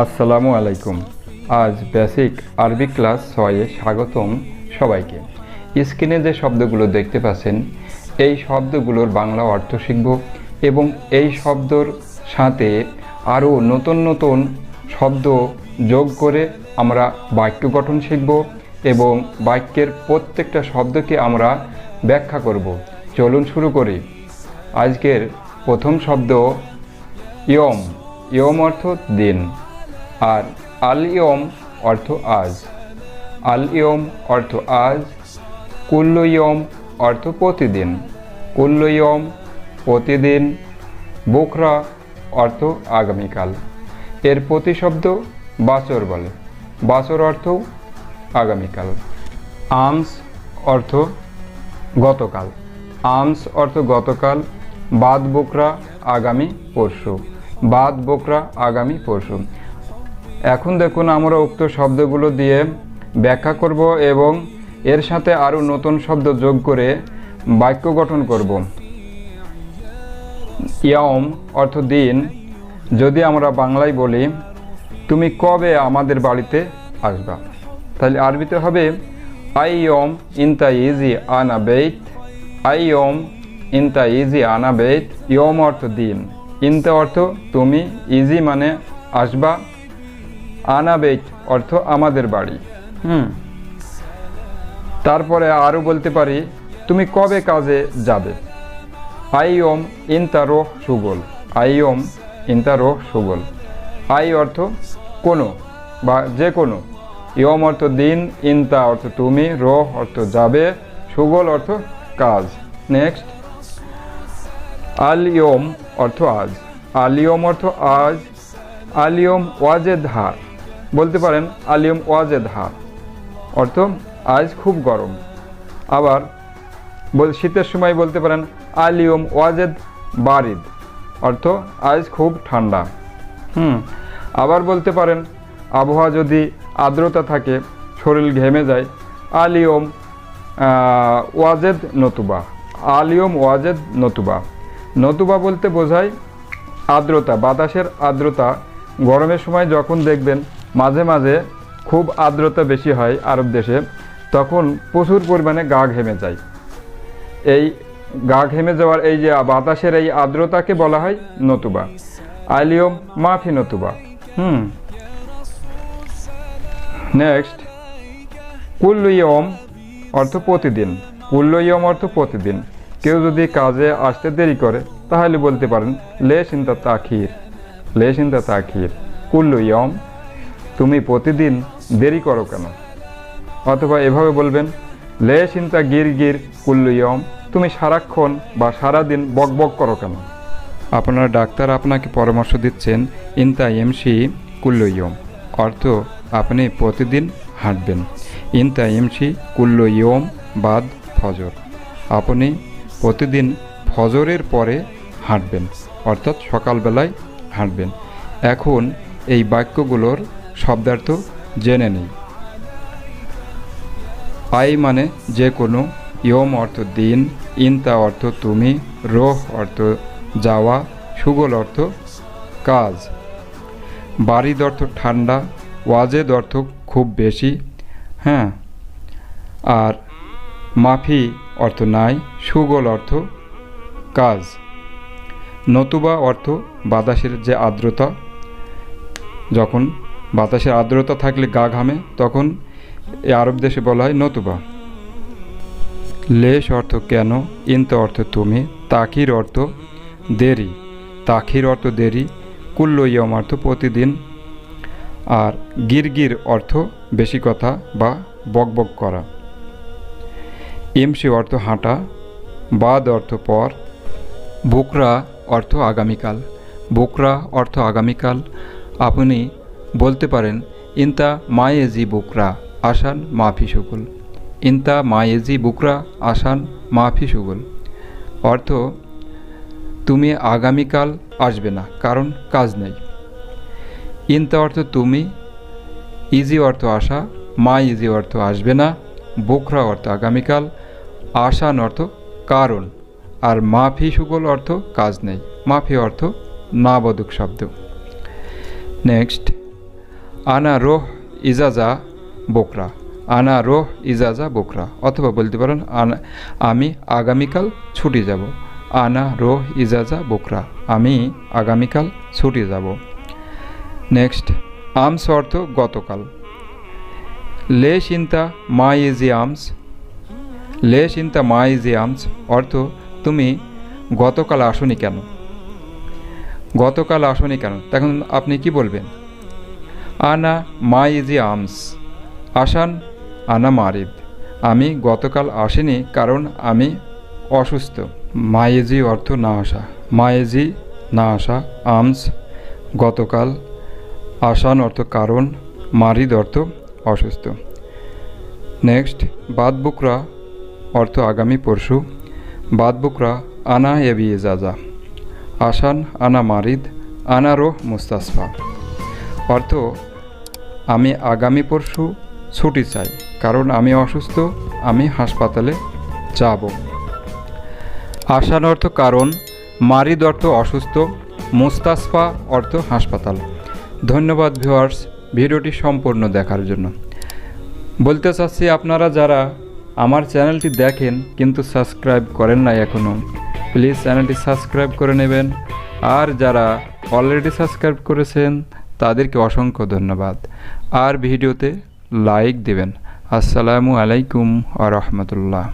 আসসালামু আলাইকুম। আজ বেসিক আরবি ক্লাস ছয়ে স্বাগতম সবাইকে। স্ক্রিনে যে শব্দগুলো দেখতে পাচ্ছেন, এই শব্দগুলোর বাংলা অর্থ শিখব এবং এই শব্দর সাথে আরও নতুন নতুন শব্দ যোগ করে আমরা বাক্য গঠন শিখব এবং বাক্যের প্রত্যেকটা শব্দকে আমরা ব্যাখ্যা করব। চলুন শুরু করি। আজকের প্রথম শব্দ, ইয়ম। ইয়ম অর্থ দিন। আর আল ইয়ম অর্থ আজ। আল ইয়ম অর্থ আজ, কুল্ল ইয়ম অর্থ প্রতিদিন। কুল্ল ইয়ম প্রতিদিন বোখরা অর্থ আগামীকাল। এর প্রতিশব্দ বাচর বলে। বাচর অর্থ আগামীকাল। আমস অর্থ গতকাল। আমস অর্থ গতকাল, বাদ বোকরা আগামী পরশু। বাদ বোকরা আগামী পরশু। এখন দেখুন আমরা উক্ত শব্দগুলো দিয়ে ব্যাখ্যা করব এবং এর সাথে আরও নতুন শব্দ যোগ করে বাক্য গঠন করব। ইয়ম অর্থ দিন। যদি আমরা বাংলায় বলি, তুমি কবে আমাদের বাড়িতে আসবা? তাহলে আরবিতে হবে আই ইয়ম ইনতা ইজি আনা বেইত আই ইয়ম ইনতা ইজি আনা বেইত। ইয়ম অর্থ দিন। ইনতা অর্থ তুমি, ইজি মানে আসবা। আনা বেইত অর্থ আমাদের বাড়ি। হুম। তারপরে আরও বলতে পারি তুমি কবে কাজে যাবে? আইয়ম ইনতা রোহ সুগল। আইয়ম ইনতা রোহ সুগল। আই অর্থ কোনো বা যে কোনো। ইয়ম অর্থ দিন ইনতা অর্থ তুমি রোহ অর্থ যাবে সুগল অর্থ কাজ। নেক্সট। আলিয়ম অর্থ আজ। আলিয়ম অর্থ আজ। আলিয়ম ওয়াজেদ হার বলতে পারেন আলিয়ম ওয়াজেদ হা অর্থ, আজ খুব গরম। আবার বল, শীতের সময় বলতে পারেন আলিয়ম ওয়াজেদ বারিদ। অর্থ, আজ খুব ঠান্ডা। হুম, আবার বলতে পারেন আবহাওয়া যদি আর্দ্রতা থাকে, শরীর ঘেমে যায় আলিয়ম ওয়াজেদ নতুবা। আলিয়ম ওয়াজেদ নতুবা। নতুবা বলতে বোঝায় আর্দ্রতা, বাতাসের আর্দ্রতা। গরমের সময় যখন দেখবেন মাঝে মাঝে খুব আর্দ্রতা বেশি হয় আরব দেশে, তখন প্রচুর পরিমাণে গা ঘেমে যায়। এই গা ঘেমে যাওয়ার এই যে বাতাসের এই আর্দ্রতাকে বলা হয় নতুবা। আলিয়ম মাফি নতুবা। হুম। নেক্সট। কুল্লু ইয়ম অর্থ প্রতিদিন। কুল্লু ইয়ম অর্থ প্রতিদিন। কেউ যদি কাজে আসতে দেরি করে, তাহলে বলতে পারেন, লে চিন্তা তাখির। লে চিন্তা তাখির। কুল্লু ইয়ম তুমি প্রতিদিন দেরি করো কেন? অথবা এভাবে বলবেন, লে চিন্তা গির গির কুল্লু ইয়ম তুমি সারাক্ষণ বা সারাদিন বক বক করো কেন? আপনার ডাক্তার আপনাকে পরামর্শ দিচ্ছেন, ইনতা এমসি কুল্লু ইয়ম অর্থ, আপনি প্রতিদিন হাঁটবেন। ইনতা এমসি কুল্লু ইয়ম বাদ ফজর। আপনি প্রতিদিন ফজরের পরে হাঁটবেন, অর্থাৎ সকালবেলায় হাঁটবেন। এখন এই বাক্যগুলোর শব্দার্থ জেনে নিই। আই মানে যে কোনো, ইয়ম অর্থ দিন, ইনতা অর্থ তুমি, রোহ অর্থ যাওয়া, সুগল অর্থ কাজ। বারিদ অর্থ ঠান্ডা, ওয়াজেদ অর্থ খুব বেশি হ্যাঁ। আর মাফি অর্থ নাই, সুগল অর্থ কাজ। নতুবা অর্থ বাতাসের যে আর্দ্রতা, যখন বাতাসের আর্দ্রতা থাকলে গা ঘামে, তখন এই আরব দেশে বলা হয় নতুবা। লেশ অর্থ কেন, ইন্ত অর্থ তুমি তাকির অর্থ দেরি, তাখির অর্থ দেরি, কুল্ল ইয়ম অর্থ প্রতিদিন। আর গিরগির অর্থ বেশি কথা বা বকবক করা। ইমসি অর্থ হাঁটা, বাদ অর্থ পর, বুকরা অর্থ আগামীকাল, বুকরা অর্থ আগামীকাল। আপনি বলতে পারেন, ইনতা মায়েজি বুকরা আসান মাফি সুগুল। ইনতা মায়েজি বুকরা আসান মাফি সুগুল। অর্থ, তুমি আগামীকাল আসবে না, কারণ কাজ নেই। ইনতা অর্থ, তুমি। ইজি অর্থ আসা মা ইজি অর্থ, আসবে না। বুকরা অর্থ, আগামীকাল। আসান অর্থ, কারণ। আর মাফি সুগল অর্থ, কাজ নেই। মাফি অর্থ, নাবদক শব্দ। নেক্সট আনা রোহ ইজাজা বোকরা। আনা রোহ ইজাজা বোকরা। অথবা বলতে পারেন, আনা, আমি আগামীকাল ছুটি যাব। আনা রোহ ইজাজা বোকরা। আমি আগামীকাল ছুটি যাব। নেক্সট আমস অর্থ গতকাল। লে চিন্তা মা ইজি আমস। লে চিন্তা মা ইজি আমস অর্থ, তুমি গতকাল আসনি কেন? গতকাল আসনি কেন? তখন আপনি কি বলবেন? আনা মা ইজি আমস। আসান, আনা মারিদ। আমি গতকাল আসিনি কারণ আমি অসুস্থ। মায়েজি অর্থ না আসা। মায়েজি না আসা, আমস। গতকাল আসান অর্থ কারণ, মারিদ অর্থ অসুস্থ। নেক্সট বাদ বুকরা অর্থ আগামী পরশু। বাদ বুকরা আনা এবি এজাজা আসান, আনা মারিদ আনারো মুস্তাসফা। অর্থ আমি আগামী পরশু ছুটি চাই, কারণ আমি অসুস্থ, আমি হাসপাতালে যাব। আসান অর্থ কারণ, মারিদ অর্থ অসুস্থ, মুস্তাসফা অর্থ হাসপাতাল। ধন্যবাদ ভিউয়ার্স, ভিডিওটি সম্পূর্ণ দেখার জন্য। বলতে চাচ্ছি আপনারা যারা আমার চ্যানেলটি দেখেন, কিন্তু সাবস্ক্রাইব করেন নাই এখনও প্লিজ চ্যানেলটি সাবস্ক্রাইব করে নেবেন। আর যারা অলরেডি সাবস্ক্রাইব করেছেন তাদেরকে অসংখ্য ধন্যবাদ। আর ভিডিওতে লাইক দেবেন। আসসালামু আলাইকুম আ রহমতুল্লাহ।